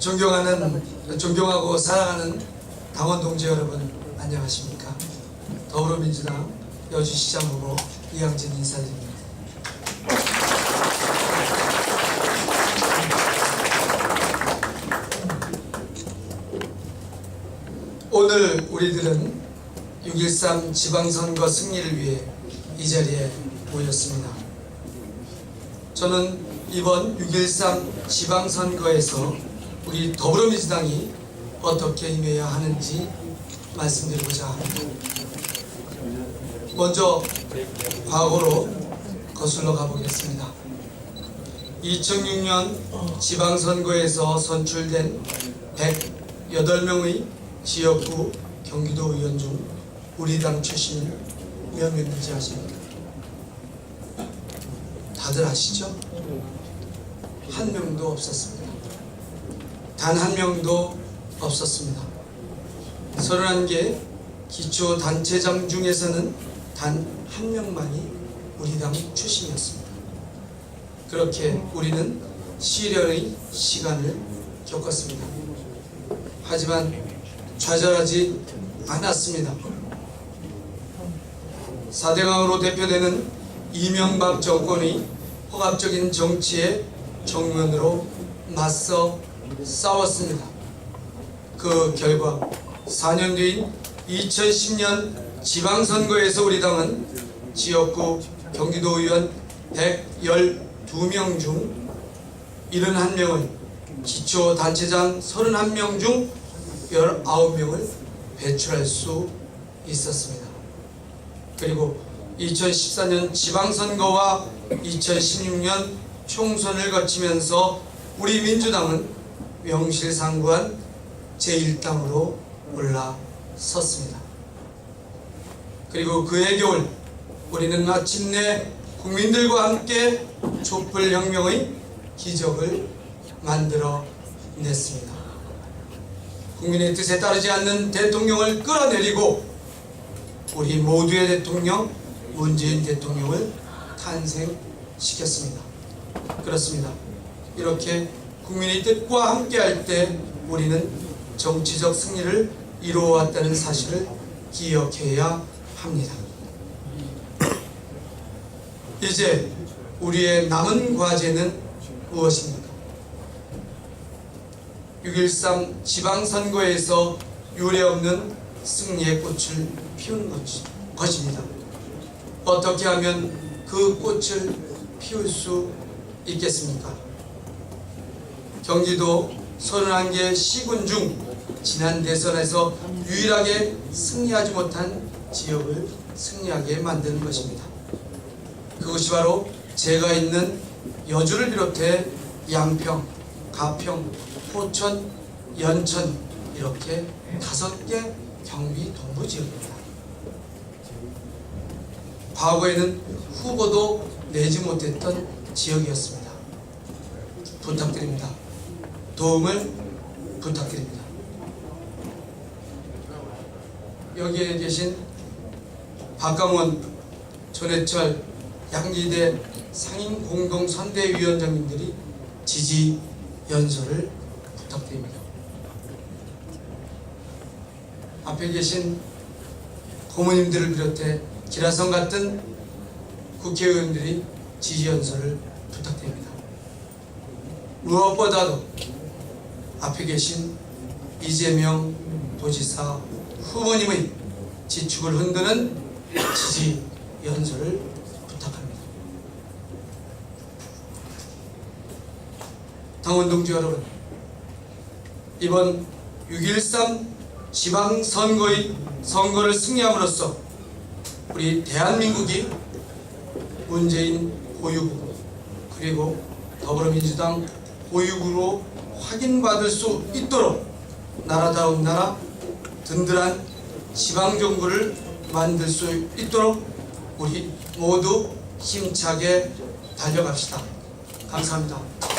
존경하는 존경하고 사랑하는 당원 동지 여러분 안녕하십니까? 더불어민주당 여주시장 후보 이양진 인사드립니다. 오늘 우리들은 6.13 지방선거 승리를 위해 이 자리에 모였습니다. 저는 이번 6.13 지방선거에서 우리 더불어민주당이 어떻게 임해야 하는지 말씀드리고자 합니다. 먼저 과거로 거슬러 가보겠습니다. 2006년 지방선거에서 선출된 108명의 지역구 경기도 의원 중 우리 당 출신은 몇 명인지 아십니까? 다들 아시죠? 한 명도 없었습니다. 단 한 명도 없었습니다. 31개 기초 단체장 중에서는 단 한 명만이 우리 당 출신이었습니다. 그렇게 우리는 시련의 시간을 겪었습니다. 하지만 좌절하지 않았습니다. 사대강으로 대표되는 이명박 정권의 폭압적인 정치에 정면으로 맞서 싸웠습니다. 그 결과 4년 뒤인 2010년 지방선거에서 우리 당은 지역구 경기도 의원 112명 중 71명을 기초단체장 31명 중 19명을 배출할 수 있었습니다. 그리고 2014년 지방선거와 2016년 총선을 거치면서 우리 민주당은 명실상부한 제1당으로 올라섰습니다. 그리고 그해 겨울 우리는 마침내 국민들과 함께 촛불혁명의 기적을 만들어 냈습니다. 국민의 뜻에 따르지 않는 대통령을 끌어내리고 우리 모두의 대통령 문재인 대통령을 탄생시켰습니다. 그렇습니다. 이렇게 국민의 뜻과 함께할 때 우리는 정치적 승리를 이루어왔다는 사실을 기억해야 합니다. 이제 우리의 남은 과제는 무엇입니까? 6.13 지방선거에서 유례없는 승리의 꽃을 피우는 것입니다. 어떻게 하면 그 꽃을 피울 수 있겠습니까? 경기도 31개 시군 중 지난 대선에서 유일하게 승리하지 못한 지역을 승리하게 만드는 것입니다. 그것이 바로 제가 있는 여주를 비롯해 양평, 가평, 포천, 연천 이렇게 다섯 개 경비 동부 지역입니다. 과거에는 후보도 내지 못했던 지역이었습니다. 부탁드립니다. 도움을 부탁드립니다. 여기에 계신 박강원, 전해철, 양기대 상임 공동 선대위원장님들이 지지 연설을 부탁드립니다. 앞에 계신 고모님들을 비롯해 기라성 같은 국회의원들이 지지 연설을 부탁드립니다. 무엇보다도 앞에 계신 이재명 도지사 후보님의 지축을 흔드는 지지 연설을 부탁합니다. 당원 동지 여러분, 이번 6.13 지방선거의 선거를 승리함으로써 우리 대한민국이 문재인 보유국 그리고 더불어민주당 보유국으로 확인받을 수 있도록 나라다운 나라 든든한 지방정부를 만들 수 있도록 우리 모두 힘차게 달려갑시다. 감사합니다.